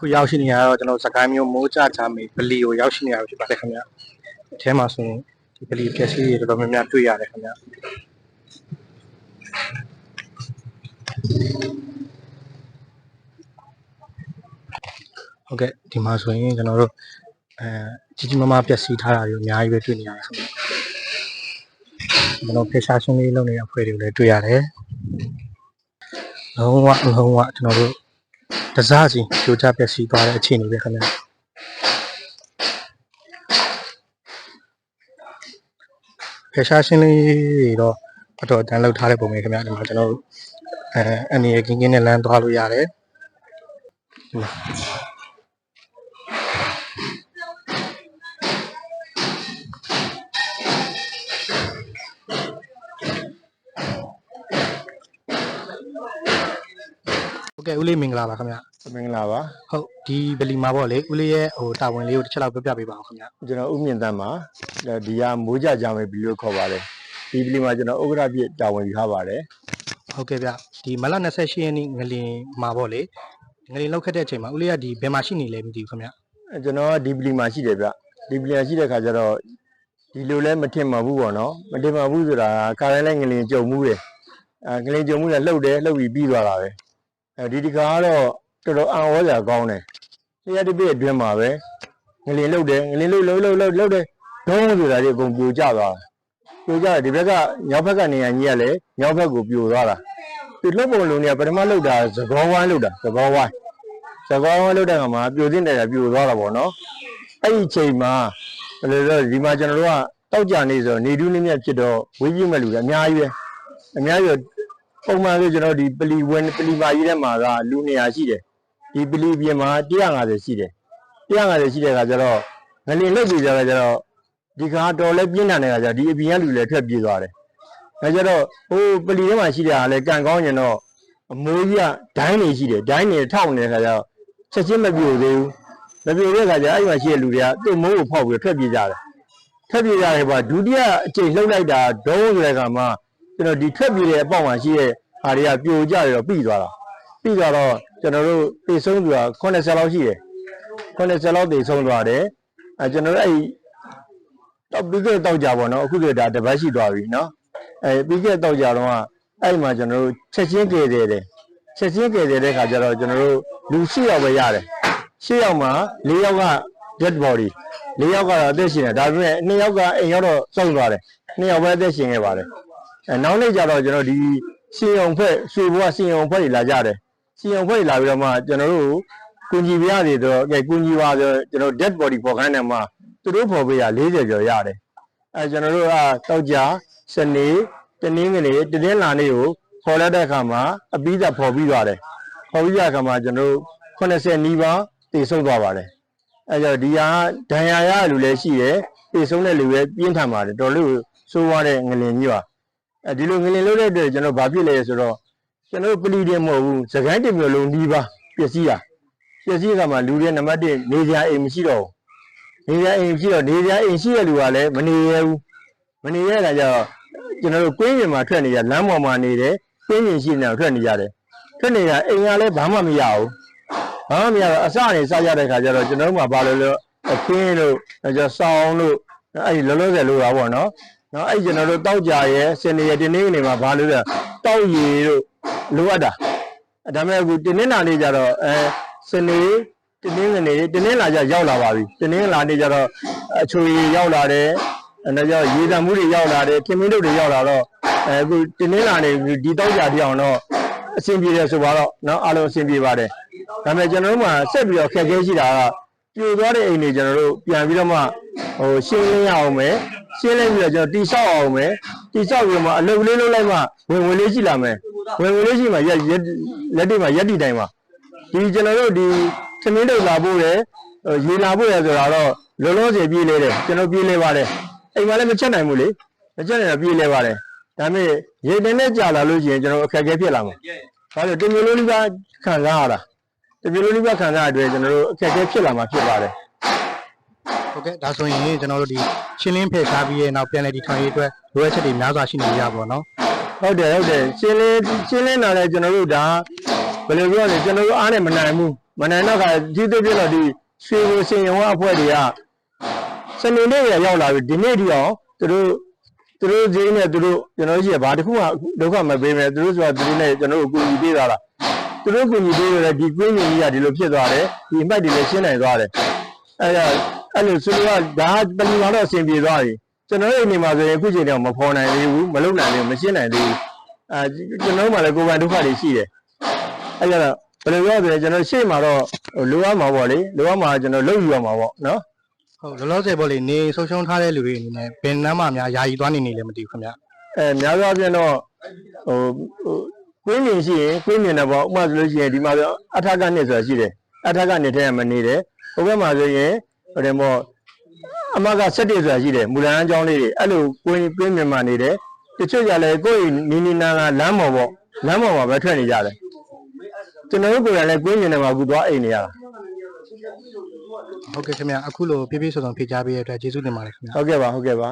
ခုရောက်ရှိနေရတော့ကျွန်တော်စကိုင်းမျိုးမိုးကြချမေဗလီကိုရောက်ရှိနေရဖြစ်ပါတယ်ခင်ဗျအထဲမှာဆိုရင်ဒီဗလီပျက်စီးတွေတော်တော်များများတွေ့ရတယ်ခင်ဗျဟုတ်ကဲ့ဒီမှာဆိုရင်ကျွန်တော်တို့အဲကြီးကြီးမားမားပျက်စီးထားတာတွေအများကြီးပဲတွေ့နေရတယ်ခင်ဗျကျွန်တော်ဖေရှားရှင်းလေးလုပ်နေတဲ့အဖွဲ့တွေကိုလည်းတွေ့ရတယ်လုံးဝလုံးဝကျွန်တော်တို့ တစားစီကြိုးချပျက်စီးသွားတဲ့အခြေအနေပဲခင်ဗျာဖက်ရှားရှင်းလေးတွေတော့အတော်တန်လောက်ထားတဲ့ပုံပဲခင်ဗျာဒီမှာကျွန်တော်တို့အဲအနေရကင်းကင်းနဲ့လမ်းသွားလို့ရတယ်ဒီမှာ ကဲ့ဦးလေးမင်္ဂလာပါခင်ဗျာမင်္ဂလာပါဟုတ်ဒီဗလီမှာပေါ့လေဦးလေးရဲ့ဟိုတာဝန်လေးကိုတစ်ချက်လောက်ပြပြပေးပါအောင်ခင်ဗျာကျွန်တော်ဥမြင့်တန်းပါဒီကမိုးကြကြမယ်ဘီလို့ခေါ်ပါတယ်ဒီဘီလီမှာကျွန်တော်ဥက္ကရာပြည့်တာဝန်ယူထားပါတယ်ဟုတ်ကဲ့ဗျဒီမလ28ရက်နေ့ငလင်မှာပေါ့လေငလင်လောက်ခတ်တဲ့အချိန်မှာဦးလေးကဒီဘယ်မှာရှိနေလဲမသိဘူးခင်ဗျအဲကျွန်တော်ဒီဘီလီမှာရှိတယ်ဗျဒီဘီလီမှာရှိတဲ့ခါကျတော့ဒီလိုလဲမထင်မှဘူးပေါ့နော်မထင်မှဘူးဆိုတာကာရိုင်းလိုက်ငလင်ကြုံမှုတယ်အဲငလင်ကြုံမှုလည်းလှုပ်တယ်လှုပ်ပြီးပြီးသွားတာပဲ အဲဒီဒီကားကတော့တော်တော်အံ့ဩစရာကောင်းတယ်။တရားတစ်ပြည့်အတွင်းမှာပဲငလင်လှုပ်တယ်ငလင်လှုပ်လှုပ်လှုပ်လှုပ်လှုပ်တယ်ဒုံးဆိုတာလေးအကုန်ပြိုကျသွားတာပြိုကျတယ်ဒီဘက်ကညောက်ဘက်ကနေရကြီးကလည်းညောက်ဘက်ကိုပြိုသွားတာဒီလှုပ်ပုံလုံးကပထမလှုပ်တာသဘောဝိုင်းလှုပ်တာသဘောဝိုင်းသဘောဝိုင်းလှုပ်တဲ့ကမှာပြိုတင်တယ်ပြိုသွားတာပေါ့နော်အဲ့ဒီချိန်မှာဘယ်လိုလဲဒီမှာကျွန်တော်တို့ကတောက်ကြနေဆိုနေဒူးနေမြတ်ဖြစ်တော့ဝေးပြမဲ့လူကအများကြီးပဲအများကြီး ပဲပုံမှန်ဆိုကျွန်တော်ဒီပလီဝင်ပလီပါကြီးထဲမှာကလူ200ရှိတယ်ဒီပလီပြင်မှာ150ရှိတယ်150ရှိတဲ့ခါကျတော့ငလင်လှုပ်ပြီးကြတာကျတော့ဒီခါတော်လဲပြင်းထန်တဲ့ခါကျတော့ဒီအပြင်ကလူလည်းထွက်ပြေးသွားတယ်ဒါကြတော့ဟိုပလီထဲမှာရှိတဲ့ဟာလဲကန်ကောင်းရင်တော့အမိုးကြီးကဒိုင်းနေရှိတယ်ဒိုင်းနေထောက်နေတဲ့ခါကျတော့ချက်ချင်းမပြိုသေးဘူးမပြိုတဲ့ခါကျအဲ့ဒီမှာရှိတဲ့လူတွေကသူ့မိုးကိုဖောက်ပြီးထွက်ပြေးကြတယ်ထွက်ပြေးကြတယ်ပေါ့ဒုတိယအချိန်လှုပ်လိုက်တာဒုံးဆိုတဲ့ခါမှာ ကျွန်တော်ဒီထွက်ပြေးတဲ့အပေါက်မှာရှိတဲ့ဟာတွေကပြိုကြတယ်တော့ပြီးသွားတာပြီးသွားတော့ကျွန်တော်တို့ပြေဆုံးသူက80လောက်ရှိတယ်80လောက်ပြေဆုံးသွားတယ်အဲကျွန်တော်တို့အဲ့ဒီတော့ပြီးခဲ့တော့ကြပါတော့အခုကဒါတပတ်ရှိသွားပြီเนาะ အဲပြီးခဲ့တော့ကြတော့အဲ့မှာကျွန်တော်တို့ချက်ချင်းကယ်တယ်တယ်ချက်ချင်းကယ်တယ်တဲ့ခါကျတော့ကျွန်တော်တို့လူ၈ယောက်ပဲရတယ်၈ယောက်မှာ၄ယောက်က dead body ၄ယောက်ကတော့အသက်ရှင်တယ်ဒါပေမဲ့၂ယောက်ကအိမ်ရောက်တော့ဆုံးသွားတယ်၂ယောက်ပဲအသက်ရှင်ခဲ့ပါတယ် အဲနောက်နေ့ကျတော့ကျွန်တော်ဒီစီယုံဖွဲ့ရွှေဘွားစီယုံဖွဲ့တွေလာကြတယ်စီယုံဖွဲ့တွေလာပြီးတော့မှကျွန်တော်တို့ကုညီပြရစီတော့ကဲကုညီပါဆိုကျွန်တော် dead body ပေါ်ခိုင်းတယ်မှာသူတို့ပေါ်ပေးရ40ကျော်ရတယ်အဲကျွန်တော်တို့ကတောက်ကြစနေတနင်္ဂနွေတနင်္လာနေ့ကိုခေါ်လိုက်တဲ့အခါမှာအပြီးသက်ဖော်ပြီးသွားတယ်ဖော်ပြီးတဲ့အခါမှာကျွန်တော်တို့80နီးပါးတည်ဆုံးသွားပါတယ်အဲကြောင့်ဒီဟာဒဏ်ရာရလူလည်းရှိတယ်တည်ဆုံးတဲ့လူလည်းပြင်းထန်ပါတယ်တော်လို့ဆိုးသွားတဲ့ငလင်ကြီးပါ အဲဒီလိုငလင်လို့တဲ့အတွက်ကျွန်တော်ဘာဖြစ်လဲဆိုတော့ကျွန်တော်တို့ပလီတယ်မဟုတ်ဘူးစကိုင်းတစ်မျိုးလုံးနီးပါးပျက်စီးတာပျက်စီးကမှလူတွေနံပါတ်1နေကြအိမ်မရှိတော့ဘူးနေရအိမ်ရှိတော့နေရအိမ်ရှိတဲ့လူကလည်းမနေရဘူးမနေရတာကြတော့ကျွန်တော်တို့ကွင်းပြင်မှာထွက်နေရလမ်းပေါ်မှာနေတယ်ကွင်းပြင်ရှိနေတော့ထွက်နေရတယ်ထွက်နေရအိမ်ကလည်းဘာမှမရဘူးဘာမှမရတော့အစနေစရတဲ့ခါကျတော့ကျွန်တော်တို့မှာဘာလို့လဲအခင်းတို့အဲကျဆောင်းတို့အဲ့ဒီလောလောဆယ်လို့တာပေါ့နော် နော်အဲ့ကျွန်တော်တို့တောက်ကြရဲစင်နေရတင်းနေနေမှာဘာလို့လဲတောက်ရည်တို့လိုအပ်တာဒါမဲ့အခုတင်းနေတာနေကြတော့အဲစနေတင်းနေနေတင်းနေလာကြရောက်လာပါပြီတင်းနေလာနေကြတော့အချွေရောက်လာတယ်အဲကြောင့်ရေတံမှုတွေရောက်လာတယ်ခင်မင်းတို့တွေရောက်လာတော့အခုတင်းနေလာနေဒီတောက်ကြပြအောင်တော့အဆင်ပြေတယ်ဆိုတော့နော်အားလုံးအဆင်ပြေပါတယ်ဒါမဲ့ကျွန်တော်တို့မှာဆက်ပြီးတော့ခက်ခဲရှိတာကပြိုသွားတဲ့အိမ်တွေကျွန်တော်တို့ပြန်ပြီးတော့မှဟိုရှင်းလင်းရအောင်ပဲ ရှင်းလင်းပြီးတော့ကျွန်တော်တိဆောက်အောင်မယ်တိဆောက်ပြီးတော့မှအလုပ်လေးလုပ်လိုက်မှဝင်ဝင်လေးရှိလာမယ်ဝင်ဝင်လေးရှိမှရက်ရက်လက်တွေမှာရက်တီတိုင်းမှာဒီကျွန်တော်တို့ဒီသမင်းတို့လာဖို့ရယ်ဟိုရေလာဖို့ရယ်ဆိုတာတော့လုံးလုံးစီပြေးလဲတယ်ကျွန်တော်ပြေးလဲပါတယ်အိမ်မှာလည်းမချက်နိုင်ဘူးလေမချက်နိုင်တော့ပြေးလဲပါတယ်ဒါပေမဲ့ရေတင်နဲ့ကြာလာလို့ရှိရင်ကျွန်တော်အခက်အခဲဖြစ်လာမှာဒါဆိုတမျိုးလုံးလေးပါခံစားရတာတမျိုးလုံးလေးပါခံစားရတဲ့ကျွန်တော်တို့အခက်အခဲဖြစ်လာမှာဖြစ်ပါတယ် ဟုတ်ကဲ့ဒါဆိုရင်ကျွန်တော်တို့ဒီရှင်းလင်းဖယ်ရှားပြီးရဲ့နောက်ပြန်လည်ဒီထောင်ရေးအတွက်လိုအပ်ချက်တွေများစွာရှိနေကြပါတော့နော်ဟုတ်တယ်ဟုတ်တယ်ရှင်းလင်းရှင်းလင်းလာတဲ့ကျွန်တော်တို့ဒါဘယ်လိုပြောလဲကျွန်တော်တို့အားနဲ့မနိုင်ဘူးမနိုင်တော့ခါဒီတစ်ပြည့်တော့ဒီရွှေကိုစင်ရုံအဖွဲ့တွေကစနေနေ့ရရောက်လာပြီဒီနေ့ဒီအောင်သူတို့သူတို့ဈေးနဲ့သူတို့ကျွန်တော်တို့ရှိရဘာတစ်ခုမှဒုက္ခမပေးမယ်သူတို့ဆိုတာသူတို့နဲ့ကျွန်တော်တို့အကူအညီပေးသွားတာသူတို့အကူအညီပေးရတဲ့ဒီကွင်းညီကြီးကဒီလိုဖြစ်သွားတယ်ဒီအမှတ်တွေလည်းရှင်းနိုင်သွားတယ်အဲဒါ အဲ့လိုဆိုတော့ဒါပလီမှာတော့အဆင်ပြေသွားပြီကျွန်တော်တို့အိမ်မှာဆိုရင်အခုချိန်တော့မဖော်နိုင်သေးဘူးမလုပ်နိုင်သေးဘူးမရှင်းနိုင်သေးဘူးအဲကျွန်တော်တို့မှလည်းကိုယ်ပိုင်ဒုက္ခတွေရှိတယ်အဲဒါဘယ်လိုပြောရလဲကျွန်တော်ရှေ့မှာတော့လိုရမှာပေါ့လေလိုရမှာကျွန်တော်လုပ်ယူရမှာပေါ့နော်ဟုတ်လောလောဆယ်ပေါ့လေနေဆုံးရှုံးထားတဲ့လူတွေအနေနဲ့ဘယ်နမ်းမှများယာယီသွားနေနေလည်းမသိဘူးခင်ဗျအဲများသောအားဖြင့်တော့ဟိုဟိုကွင်းမြင်ရှိရင်ကွင်းမြင်တယ်ပေါ့ဥပမာဆိုလို့ရှိရင်ဒီမှာဆိုအထက်ကနှစ်ဆိုတာရှိတယ်အထက်ကနေထဲမှာနေတယ်ဟိုဘက်မှာဆိုရင် ဟိုတယ်ပေါ့အမက7ဆိုတာရှိတယ်မူလန်အကြောင်းလေးတွေအဲ့လိုကွင်းကွင်းမြင်မှနေတယ်တချို့ကြလည်းကိုယ့်နီနီနာနာလမ်းပေါ်ပေါ့လမ်းပေါ်မှာပဲထွက်နေကြတယ်ကျွန်တော်တို့ကိုယ်တိုင်လည်းကွင်းမြင်တယ်မှာအခုသွားအိမ်နေရတာဟုတ်ကဲ့ခင်ဗျအခုလိုပြည့်ပြည့်စုံစုံဖြေကြားပေးတဲ့အတွက်ကျေးဇူးတင်ပါတယ်ခင်ဗျဟုတ်ကဲ့ပါဟုတ်ကဲ့ပါ